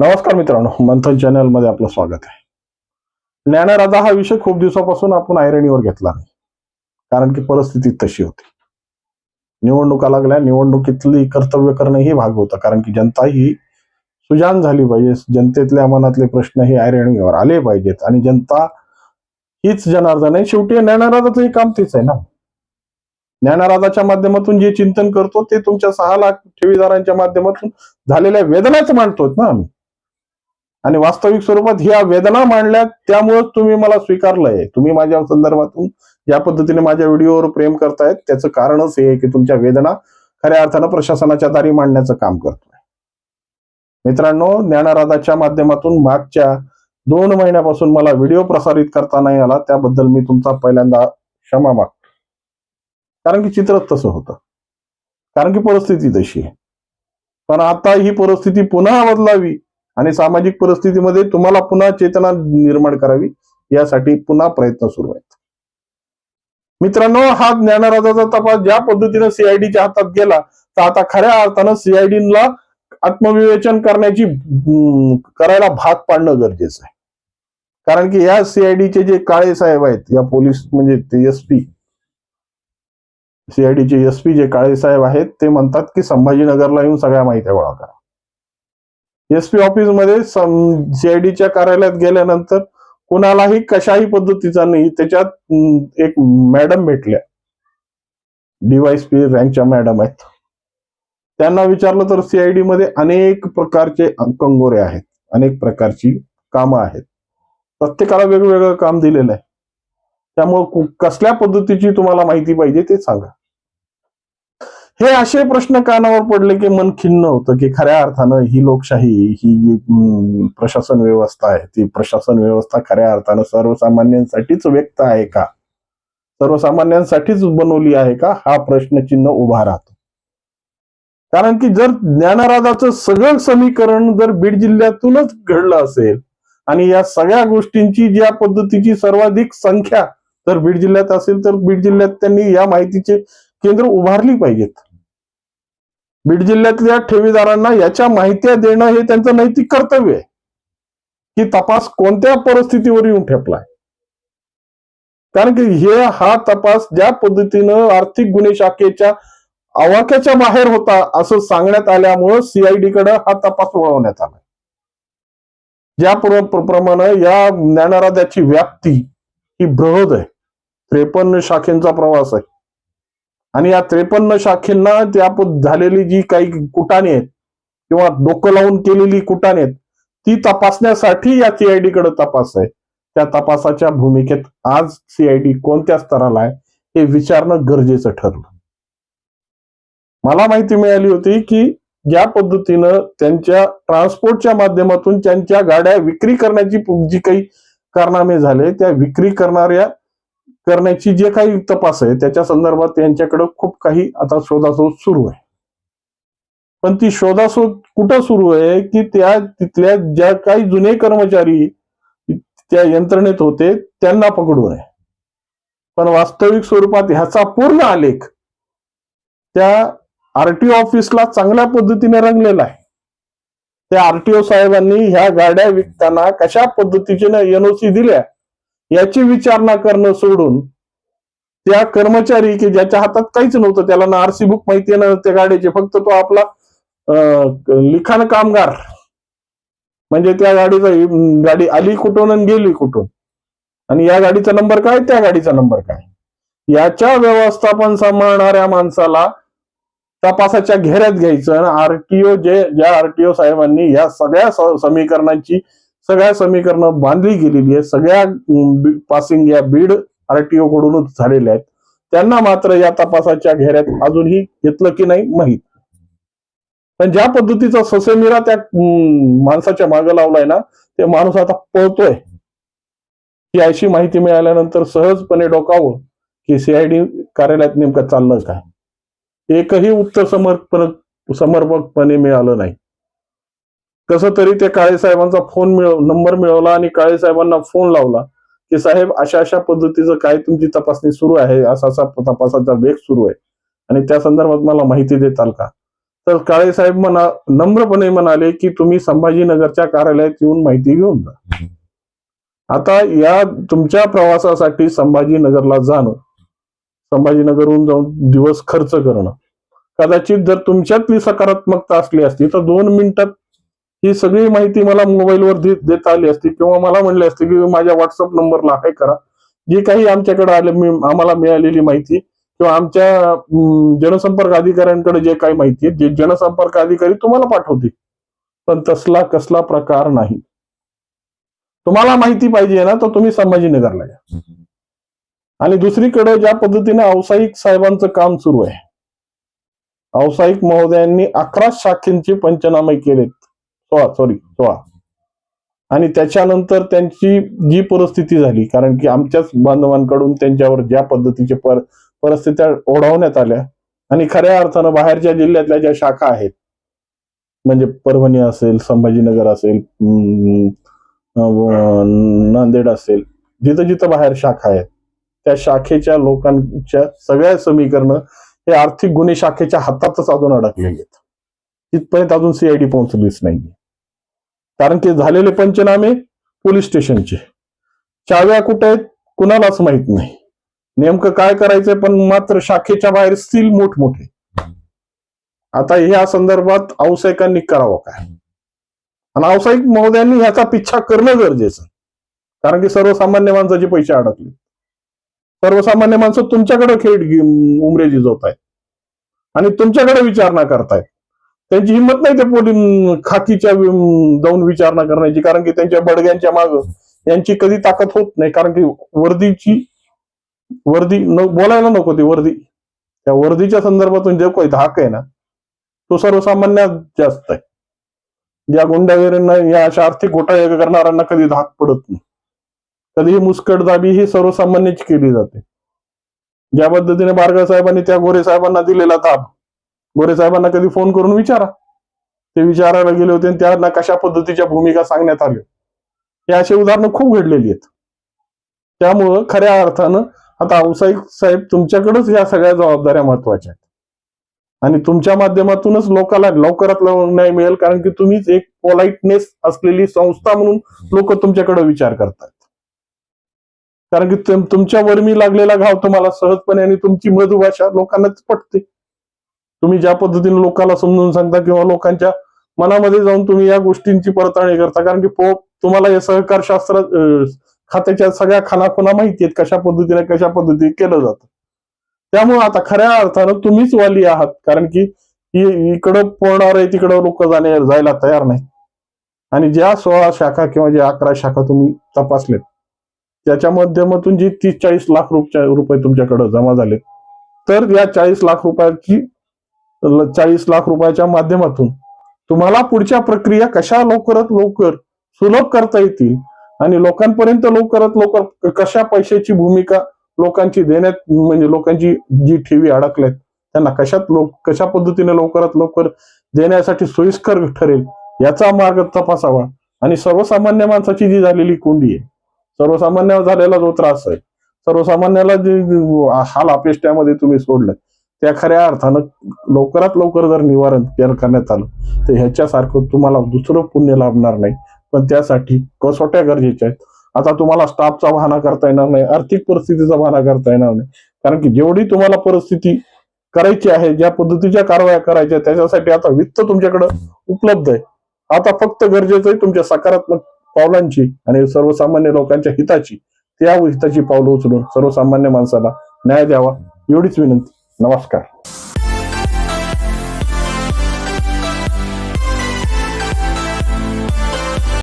नमस्कार मित्रांनो मंथन चॅनलमध्ये आपलं स्वागत आहे. ज्ञानराजा हा विषय खूप दिवसापासून आपण आयरणीवर घेतला नाही कारण की परिस्थिती तशी होती. निवडणुका लागल्या निवडणुकीतली कर्तव्य करणं ही भाग होतं कारण की जनता ही सुजान झाली पाहिजे जनतेतल्या मनातले प्रश्न हे ऐरणीवर आले पाहिजेत आणि जनता हीच जनार्दन आहे. शेवटी ज्ञानराजाचंही काम तेच आहे ना. ज्ञानराजाच्या माध्यमातून जे चिंतन करतो ते तुमच्या सहा लाख ठेवीदारांच्या माध्यमातून झालेल्या वेदनाच मांडतोत ना आम्ही. आणि वास्तविक स्वरूपात ह्या वेदना मांडल्या त्यामुळेच तुम्ही मला स्वीकारलंय. तुम्ही माझ्या संदर्भातून ज्या पद्धतीने माझ्या व्हिडिओवर प्रेम करतायत त्याचं कारणच हे की तुमच्या वेदना खऱ्या अर्थानं प्रशासनाच्या दारी मांडण्याचं काम करतोय. मित्रांनो ज्ञानराधाच्या माध्यमातून मागच्या दोन महिन्यापासून मला व्हिडिओ प्रसारित करता नाही आला त्याबद्दल मी तुमचा पहिल्यांदा क्षमा मागतो. कारण की चित्रच तसं होतं. कारण की परिस्थिती तशी आहे. पण आता ही परिस्थिती पुन्हा बदलावी आणि सामाजिक परिस्थितीमध्ये तुम्हाला पुन्हा चेतना निर्माण करावी यासाठी पुन्हा प्रयत्न सुरू आहेत. मित्रांनो हा ज्ञानराजाचा तपास ज्या पद्धतीने सीआयडीच्या हातात गेला तर आता खऱ्या अर्थानं सीआयडीला आत्मविवेचन करण्याची करायला भाग पाडणं गरजेचं आहे. कारण की या सीआयडीचे जे काळे साहेब आहेत या पोलीस म्हणजे ते एस पी सीआयडीचे एस पी जे काळे साहेब आहेत ते म्हणतात की संभाजीनगरला येऊन सगळ्या माहित्या गोळा करा. एस पी ऑफिसमध्ये सीआयडीच्या कार्यालयात गेल्यानंतर कुणालाही कशाही पद्धतीचा नाही त्याच्यात एक मॅडम भेटल्या. डीवायस पी रँकच्या मॅडम आहेत. त्यांना विचारलं तर सीआयडी मध्ये अनेक प्रकारचे कंगोरे आहेत अनेक प्रकारची कामं आहेत. प्रत्येकाला वेगवेगळं काम दिलेलं आहे. त्यामुळं कसल्या पद्धतीची तुम्हाला माहिती पाहिजे ते सांगा. हे असे प्रश्न कानावर पडले की मन खिन्न होतं की खऱ्या अर्थानं ही लोकशाही ही जी प्रशासन व्यवस्था आहे ती प्रशासन व्यवस्था खऱ्या अर्थानं सर्वसामान्यांसाठीच व्यक्त आहे का? सर्वसामान्यांसाठीच बनवली आहे का? हा प्रश्नचिन्ह उभा राहतो. कारण की जर ज्ञानराजाचं सगळं समीकरण जर बीड जिल्ह्यातूनच घडलं असेल आणि या सगळ्या गोष्टींची ज्या पद्धतीची सर्वाधिक संख्या जर बीड जिल्ह्यात असेल तर बीड जिल्ह्यात त्यांनी या माहितीचे केंद्र उभारली पाहिजेत. बीड जिल्ह्यातल्या ठेवीदारांना याच्या माहित्या देणं हे त्यांचं नैतिक कर्तव्य आहे. की तपास कोणत्या परिस्थितीवर येऊन ठेपलाय? कारण की हे हा तपास ज्या पद्धतीनं आर्थिक गुन्हे शाखेच्या आवाक्याच्या बाहेर होता असं सांगण्यात आल्यामुळं सीआयडी कडे हा तपास वळवण्यात आला. ज्या प्रमाणे या ज्ञानाराद्याची व्याप्ती ही बृहद आहे. त्रेपन्न शाखेंचा प्रवास आहे. आणि या त्रेपन्न शाखेंना त्या झालेली जी काही कुटाने आहेत किंवा डोकं लावून केलेली कुटाने आहेत ती तपासण्यासाठी या सीआयडी कडे तपास आहे. त्या तपासाच्या भूमिकेत आज सीआयडी कोणत्या स्तराला आहे हे विचारणं गरजेचं ठरलं. मला माहिती मिळाली होती की ज्या पद्धतीनं त्यांच्या ट्रान्सपोर्टच्या माध्यमातून त्यांच्या गाड्या विक्री करण्याची जी काही कारनामे झाले त्या विक्री करणाऱ्या करण्याची जे काही तपास आहे त्याच्या संदर्भात त्यांच्याकडे खूप काही आता शोधाशोध सुरू आहे. पण ती शोधाशोध कुठं सुरू आहे की त्या तिथल्या ज्या काही जुने कर्मचारी त्या यंत्रणेत होते त्यांना पकडू आहे. पण वास्तविक स्वरूपात ह्याचा पूर्ण आलेख त्या आरटीओ ऑफिसला चांगल्या पद्धतीने रंगलेला आहे. त्या आरटीओ साहेबांनी ह्या गाड्या विकताना कशा पद्धतीने एनओसी दिल्या याची विचारणा करणं सोडून त्या कर्मचारी की ज्याच्या हातात काहीच नव्हतं त्याला ना आरसी बुक माहिती ना त्या गाडीचे फक्त तो आपला लिखाण कामगार. म्हणजे त्या गाडीचा गाडी आली कुठून आणि गेली कुठून? आणि या गाडीचा नंबर काय? त्या गाडीचा नंबर काय? याच्या व्यवस्थापन सांभाळणाऱ्या माणसाला तपासाच्या घेऱ्यात घ्यायचं. आणि आरटीओ जे ज्या आरटीओ साहेबांनी या सगळ्या समीकरणांची सगळ्या समीकरणं बांधली गेलेली आहे सगळ्या पासिंग या बीड आरटीओ कडूनच झालेल्या आहेत. त्यांना मात्र या तपासाच्या घेऱ्यात अजूनही घेतलं की नाही माहीत. पण ज्या पद्धतीचा ससेमिरा त्या माणसाच्या मागे लावलाय ना ते माणूस आता पळतोय. ही अशी माहिती मिळाल्यानंतर सहजपणे डोकावं की सीआयडी कार्यालयात नेमकं चाललं काय? एकही उत्तर समर्पण समर्पकपणे मिळालं नाही. कसं तरी त्या काळे साहेबांचा फोन मिळव नंबर मिळवला आणि काळे साहेबांना फोन लावला की साहेब अशा अशा पद्धतीचं काय तुमची तपासणी सुरू आहे? असा असा तपासाचा वेग सुरू आहे. आणि त्या संदर्भात मला माहिती देताल का? तर काळे साहेब म्हणा नम्रपणे म्हणाले की तुम्ही संभाजीनगरच्या कार्यालयात येऊन माहिती घेऊन जा. आता या तुमच्या प्रवासासाठी संभाजीनगरला जाणं संभाजीनगरहून जाऊन दिवस खर्च करणं कदाचित जर तुमच्यातली सकारात्मकता असली असती तर दोन मिनिटात ही सगळी माहिती मला मोबाईलवर देत देता आली असती किंवा मला म्हणले असते की माझ्या व्हॉट्सअप नंबरला हाय करा. जी काही आमच्याकडे आले मी आम्हाला मिळालेली माहिती किंवा आमच्या जनसंपर्क अधिकाऱ्यांकडे जे काही माहिती आहे जे जनसंपर्क अधिकारी तुम्हाला पाठवतील. पण तसला कसला प्रकार नाही. तुम्हाला माहिती पाहिजे ना तर तुम्ही संभाजीनगरला या. आणि दुसरीकडे ज्या पद्धतीने व्यावसायिक साहेबांचं काम सुरू आहे. व्यावसायिक महोदयांनी अकरा शाखेंचे पंचनामे केलेत. सोळा सॉरी सोळा. आणि त्याच्यानंतर त्यांची जी परिस्थिती झाली कारण की आमच्याच बांधवांकडून त्यांच्यावर ज्या पद्धतीचे पर परिस्थित्या ओढवण्यात आल्या आणि खऱ्या अर्थानं बाहेरच्या जिल्ह्यातल्या ज्या शाखा आहेत म्हणजे परभणी असेल संभाजीनगर असेल अं, नांदेड असेल जिथं जिथं बाहेर शाखा आहेत त्या शाखेच्या लोकांच्या सगळ्या समीकरणं हे आर्थिक गुन्हे शाखेच्या हातातच अजून अडकलेले आहेत. तिथपर्यंत अजून सीआयडी पोहोचलीच नाही कारण की झालेले पंचनामे पोलीस स्टेशनचे. चाव्या कुठे आहेत? कुणालाच माहीत नाही. नेमकं काय करायचंय? पण मात्र शाखेच्या बाहेर स्टील मोठमोठे. आता ह्या संदर्भात व्यावसायिकांनी करावं काय? आणि व्यावसायिक महोदयांनी ह्याचा पिच्छा करणं गरजेचं. कारण की सर्वसामान्य माणसाचे पैसे अडकले. सर्वसामान्य माणसं तुमच्याकडे खेळ उमरे जिजवत आहेत आणि तुमच्याकडे विचारणा करतायत. त्यांची हिंमत नाही ते पोलीस खाकीच्या जाऊन विचारणा करण्याची कारण की त्यांच्या बडग्यांच्या माग यांची कधी ताकद होत नाही कारण की वर्दीची वर्दी न बोलायला नको ती वर्दी. त्या वर्दीच्या संदर्भातून जे काही धाक आहे ना तो सर्वसामान्यात जास्त आहे. ज्या गुंडागिरींना या अशा आर्थिक घोटाळे करणाऱ्यांना कधी धाक पडत नाही. कधी ही मुस्कटदाबी ही सर्वसामान्यची केली जाते. ज्या पद्धतीने बारगा साहेबांनी त्या गोरे साहेबांना दिलेला ताप गोरे साहेबांना कधी फोन करून विचारा. ते विचारायला गेले होते आणि त्यांना कशा पद्धतीच्या भूमिका सांगण्यात आल्या. हे अशी उदाहरणं खूप घडलेली आहेत. त्यामुळं खऱ्या अर्थानं आता व्यावसायिक साहेब तुमच्याकडेच या सगळ्या जबाबदाऱ्या महत्त्वाच्या आहेत. आणि तुमच्या माध्यमातूनच लोकांना लवकरात लवकर न्याय मिळेल कारण की तुम्हीच एक पोलाइटनेस असलेली संस्था म्हणून लोक तुमच्याकडे विचार करतात. कारण की तुम- तुमच्या वर्मी लागलेला घाव तुम्हाला सहजपणे आणि तुमची मधुभाषा लोकांनाच पटते. तुम्ही ज्या पद्धतीने लोकांना समजून सांगता किंवा लोकांच्या मनामध्ये जाऊन तुम्ही या गोष्टींची पडताळणी करता कारण की पोप तुम्हाला या सहकार शास्त्र खात्याच्या सगळ्या खानाखुना माहिती आहेत कशा पद्धतीने कशा पद्धतीने केलं जातं. त्यामुळे आता खऱ्या अर्थानं तुम्हीच वाली आहात कारण की इकडं पळणार आहे तिकडं लोक जाणे जायला तयार नाही आणि ज्या सोळा शाखा किंवा ज्या अकरा शाखा तुम्ही तपासलेत त्याच्या माध्यमातून जी तीस चाळीस लाख रुपये रुपये तुमच्याकडे जमा झाले तर या चाळीस लाख रुपयाची चाळीस लाख रुपयाच्या माध्यमातून तुम्हाला पुढच्या प्रक्रिया कशा लवकरात लवकर सुलभ करता येतील आणि लोकांपर्यंत लवकरात लवकर कशा पैशाची भूमिका लोकांची देण्यात म्हणजे लोकांची जी ठेवी अडकल्यात त्यांना कशात लोक कशा पद्धतीने लवकरात लवकर देण्यासाठी सोयीस्कर ठरेल याचा मार्ग तपासावा. आणि सर्वसामान्य माणसाची जी झालेली कोंडी आहे सर्वसामान्यावर झालेला जो त्रास आहे सर्वसामान्याला जे हाल अपेष्ट्यामध्ये तुम्ही सोडलं त्या खऱ्या अर्थानं लवकरात लवकर जर निवारण करण्यात आलं तर ह्याच्यासारखं तुम्हाला दुसरं पुण्य लाभणार नाही. पण त्यासाठी कसोट्या गरजेच्या आहेत. आता तुम्हाला स्टाफचा वाहना करता येणार नाही आर्थिक परिस्थितीचा बहाणा करता येणार नाही. कारण की जेवढी तुम्हाला परिस्थिती करायची आहे ज्या पद्धतीच्या कारवाया करायच्या त्याच्यासाठी आता वित्त तुमच्याकडे उपलब्ध आहे. आता फक्त गरजेचं आहे तुमच्या सकारात्मक पावलांची आणि सर्वसामान्य लोकांच्या हिताची. त्या हिताची पावलं उचलून सर्वसामान्य माणसाला न्याय द्यावा एवढीच विनंती. नमस्कार.